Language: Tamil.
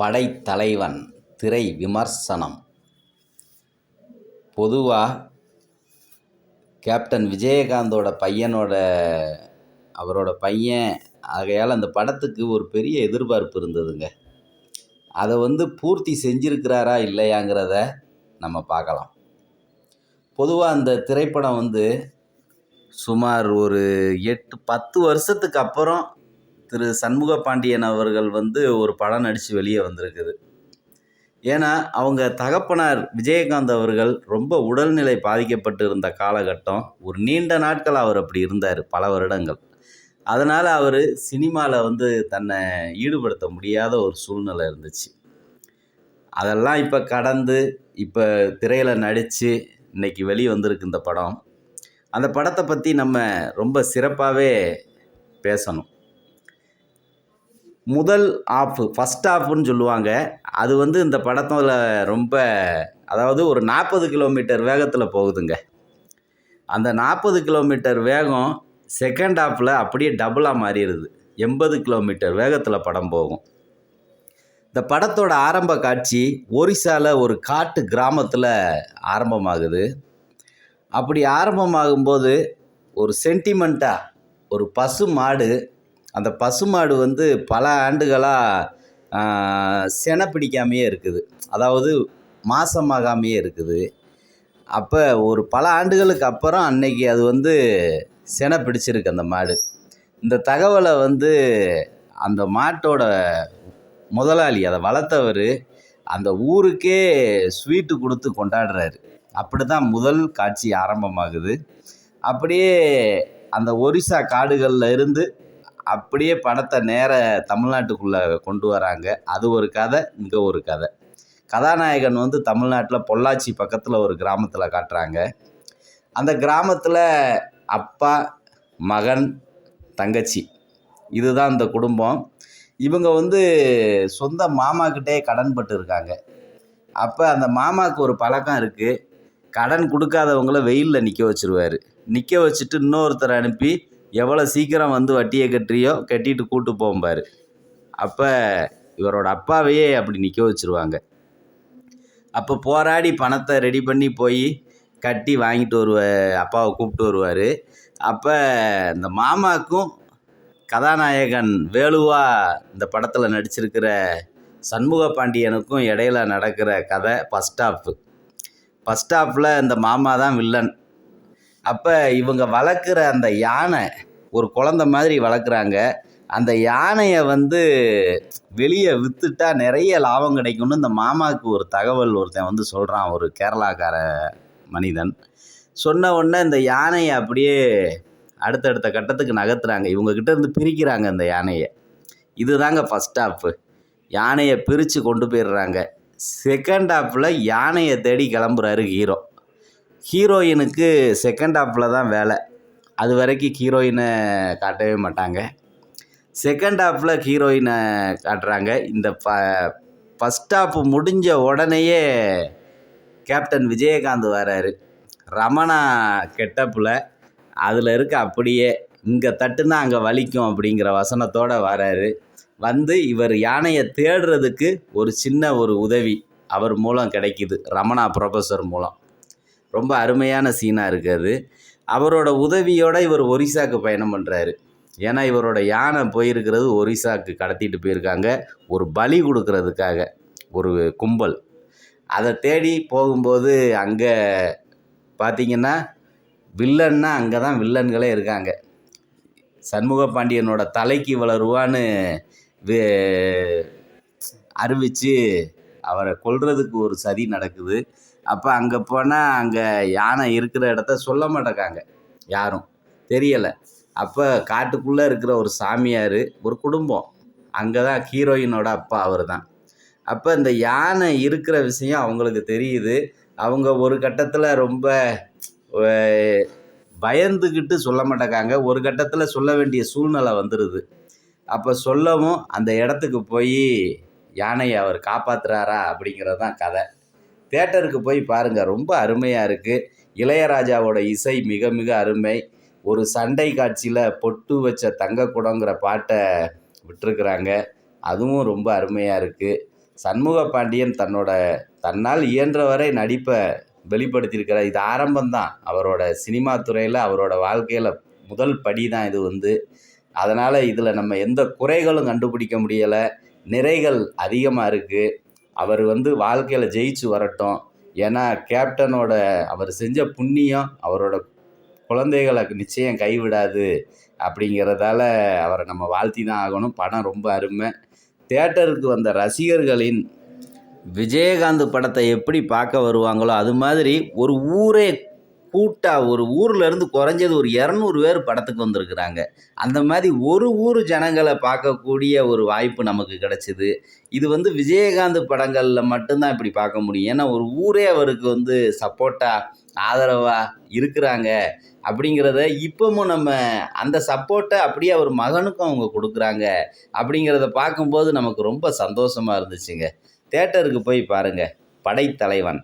படைத்தலைவன் திரை விமர்சனம். பொதுவாக கேப்டன் விஜயகாந்தோட பையனோட அவரோட பையன் ஆகையால் அந்த படத்துக்கு ஒரு பெரிய எதிர்பார்ப்பு இருந்ததுங்க. அதை வந்து பூர்த்தி செஞ்சிருக்கிறாரா இல்லையாங்கிறத நம்ம பார்க்கலாம். பொதுவாக அந்த திரைப்படம் வந்து சுமார் ஒரு எட்டு பத்து வருஷத்துக்கு அப்புறம் திரு சண்முக பாண்டியன் அவர்கள் வந்து ஒரு படம் நடித்து வெளியே வந்திருக்குது. ஏன்னா அவங்க தகப்பனார் விஜயகாந்த் அவர்கள் ரொம்ப உடல்நிலை பாதிக்கப்பட்டு இருந்த காலகட்டம் ஒரு நீண்ட நாட்கள் அவர் அப்படி இருந்தார் பல வருடங்கள். அதனால் அவர் சினிமாவில் வந்து தன்னை ஈடுபடுத்த முடியாத ஒரு சூழ்நிலை இருந்துச்சு. அதெல்லாம் இப்போ கடந்து இப்போ திரையில் நடித்து இன்னைக்கு வெளியே வந்திருக்கு இந்த படம். அந்த படத்தை பற்றி நம்ம ரொம்ப சிறப்பாகவே பேசணும். முதல் ஆஃப் ஃபஸ்ட் ஆஃப்னு சொல்லுவாங்க. அது வந்து இந்த படத்தில் ரொம்ப அதாவது ஒரு நாற்பது கிலோமீட்டர் வேகத்தில் போகுதுங்க. அந்த நாற்பது கிலோமீட்டர் வேகம் செகண்ட் ஆஃபில் அப்படியே டபுளாக மாறிடுது. எண்பது கிலோமீட்டர் வேகத்தில் படம் போகும். இந்த படத்தோட ஆரம்ப காட்சி ஒரிசாவில் ஒரு காட்டு கிராமத்தில் ஆரம்பமாகுது. அப்படி ஆரம்பமாகும்போது ஒரு சென்டிமெண்ட்டாக ஒரு பசு மாடு அந்த பசு மாடு வந்து பல ஆண்டுகளாக செனை பிடிக்காமையே இருக்குது. அதாவது மாசமாகாமையே இருக்குது. அப்போ ஒரு பல ஆண்டுகளுக்கு அப்புறம் அன்னைக்கு அது வந்து செனை பிடிச்சிருக்கு அந்த மாடு. இந்த தகவலை வந்து அந்த மாட்டோட முதலாளி அதை வளர்த்தவர் அந்த ஊருக்கே ஸ்வீட்டு கொடுத்து கொண்டாடுறாரு. அப்படி தான் முதல் காட்சி ஆரம்பமாகுது. அப்படியே அந்த ஒரிசா காடுகளில் இருந்து அப்படியே படத்தை நேர தமிழ்நாட்டுக்குள்ளே கொண்டு வராங்க. அது ஒரு கதை இங்கே ஒரு கதை. கதாநாயகன் வந்து தமிழ்நாட்டில் பொள்ளாச்சி பக்கத்தில் ஒரு கிராமத்தில் காட்டுறாங்க. அந்த கிராமத்தில் அப்பா மகன் தங்கச்சி. இதுதான் இந்த குடும்பம். இவங்க வந்து சொந்த மாமாக்கிட்டே கடன் பட்டு இருக்காங்க அப்போ அந்த மாமாவுக்கு ஒரு பழக்கம் இருக்குது கடன் கொடுக்காதவங்கள வெயிலில் நிற்க வச்சுருவார். நிற்க வச்சுட்டு இன்னொருத்தரை அனுப்பி எவ்வளோ சீக்கிரம் வந்து வட்டியை கட்டுறியோ கட்டிட்டு கூட்டு போம்பார் அப்போ இவரோட அப்பாவையே அப்படி நிற்க வச்சுருவாங்க. அப்போ போராடி பணத்தை ரெடி பண்ணி போய் கட்டி வாங்கிட்டு வருவ அப்பாவை கூப்பிட்டு வருவார். அப்போ இந்த மாமாவுக்கும் கதாநாயகன் வேலுவா இந்த படத்தில் நடிச்சிருக்கிற சண்முக பாண்டியனுக்கும் இடையில நடக்கிற கதை ஃபஸ்ட் ஹாஃப் ஃபஸ்ட் ஸ்டாப்பில் இந்த மாமா தான் வில்லன் அப்போ இவங்க வளர்க்குற அந்த யானை ஒரு குழந்த மாதிரி வளர்க்குறாங்க. அந்த யானையை வந்து வெளியே விற்றுட்டா நிறைய லாபம் கிடைக்கும்னு இந்த மாமாவுக்கு ஒரு தகவல் ஒருத்தன் வந்து சொல்கிறான் ஒரு கேரளாக்கார மனிதன். சொன்ன உடனே இந்த யானையை அப்படியே அடுத்தடுத்த கட்டத்துக்கு நகர்த்துறாங்க. இவங்கக்கிட்ட இருந்து பிரிக்கிறாங்க அந்த யானையை. இதுதாங்க ஃபஸ்ட் ஹாஃபு யானையை பிரித்து கொண்டு போயிடுறாங்க. செகண்ட் ஹாஃபில் யானையை தேடி கிளம்புறாரு ஹீரோ ஹீரோயினுக்கு செகண்ட் ஹாஃபில் தான் வேலை. அது வரைக்கும் ஹீரோயினை காட்டவே மாட்டாங்க. செகண்ட் ஹாஃபில் ஹீரோயினை காட்டுறாங்க. இந்த ப ஃபஸ்ட் ஹாஃப் முடிஞ்ச உடனேயே கேப்டன் விஜயகாந்த் வராரு. ரமணா கெட்டப்பில் அதில் இருக்க அப்படியே இங்கே தட்டுனா அங்கே வலிக்கும் அப்படிங்கிற வசனத்தோடு வராரு. வந்து இவர் யானையை தேடுறதுக்கு ஒரு சின்ன ஒரு உதவி. அவர் மூலம் கிடைக்குது. ரமணா ப்ரொஃபஸர் மூலம். ரொம்ப அருமையான சீனாக இருக்குது அவரோட உதவியோடு இவர் ஒரிசாக்கு பயணம் பண்ணுறாரு ஏன்னா இவரோட யானை போயிருக்கிறது ஒரிசாக்கு கடத்திட்டு போயிருக்காங்க. ஒரு பலி கொடுக்கறதுக்காக ஒரு கும்பல். அதை தேடி போகும்போது அங்கே பார்த்தீங்கன்னா வில்லன்னா அங்கே தான் வில்லன்களே இருக்காங்க. சண்முக பாண்டியனோட தலைக்கு வளருவான்னு அறிவித்து அவரை கொல்றதுக்கு ஒரு சதி நடக்குது. அப்போ அங்கே போனால் அங்கே யானை இருக்கிற இடத்த சொல்ல மாட்டேக்காங்க. யாரும். தெரியலை. அப்போ காட்டுக்குள்ளே இருக்கிற ஒரு சாமியார் ஒரு குடும்பம். அங்கே தான் ஹீரோயினோட அப்பா அவர் தான் அப்போ இந்த யானை இருக்கிற விஷயம் அவங்களுக்கு தெரியுது. அவங்க ஒரு கட்டத்தில் ரொம்ப பயந்துக்கிட்டு சொல்ல மாட்டேக்காங்க. ஒரு கட்டத்தில் சொல்ல வேண்டிய சூழ்நிலை வந்துடுது அப்போ சொல்லவும் அந்த இடத்துக்கு போய் யானையை அவர் காப்பாத்துறாரா அப்படிங்கிறது தான் கதை. தேட்டருக்கு போய் பாருங்கள் ரொம்ப அருமையாக இருக்குது இளையராஜாவோட இசை மிக மிக அருமை. ஒரு சண்டை காட்சியில் பொட்டு வச்ச தங்கக்குடங்கிற பாட்டை விட்டுருக்குறாங்க. அதுவும் ரொம்ப அருமையாக இருக்குது சண்முக பாண்டியன் தன்னோட தன்னால் இயன்றவரை நடிப்பை வெளிப்படுத்தியிருக்கிறார் இது ஆரம்பம்தான். அவரோட சினிமா துறையில் அவரோட வாழ்க்கையில் முதல் படி தான் இது வந்து. அதனால் இதில் நம்ம எந்த குறைகளும் கண்டுபிடிக்க முடியலை. நிறைகள் அதிகமாக இருக்குது அவர் வந்து வாழ்க்கையில் ஜெயிச்சு வரட்டும். ஏன்னா கேப்டனோட அவர் செஞ்ச புண்ணியம் அவரோட குழந்தைகளை நிச்சயம் கைவிடாது அப்படிங்கிறதால அவரை நம்ம வாழ்த்தி தான் ஆகணும். படம் ரொம்ப அருமை. தேட்டருக்கு வந்த ரசிகர்களின் விஜயகாந்த் படத்தை எப்படி பார்க்க வருவாங்களோ அது மாதிரி ஒரு ஊரே கூட்டாக ஒரு ஊரில் இருந்து குறைஞ்சது ஒரு இரநூறு பேர் படத்துக்கு வந்திருக்கிறாங்க. அந்த மாதிரி ஒரு ஊர் ஜனங்களை பார்க்கக்கூடிய ஒரு வாய்ப்பு நமக்கு கிடச்சிது. இது வந்து விஜயகாந்த் படங்களில் மட்டும்தான் இப்படி பார்க்க முடியும். ஏன்னா ஒரு ஊரே அவருக்கு வந்து சப்போர்ட்டாக ஆதரவாக இருக்கிறாங்க அப்படிங்கிறத இப்போவும் நம்ம அந்த சப்போர்ட்டை அப்படியே அவர் மகனுக்கும் அவங்க கொடுக்குறாங்க அப்படிங்கிறத பார்க்கும்போது நமக்கு ரொம்ப சந்தோஷமாக இருந்துச்சுங்க. தேட்டருக்கு போய் பாருங்கள் படைத்தலைவன்.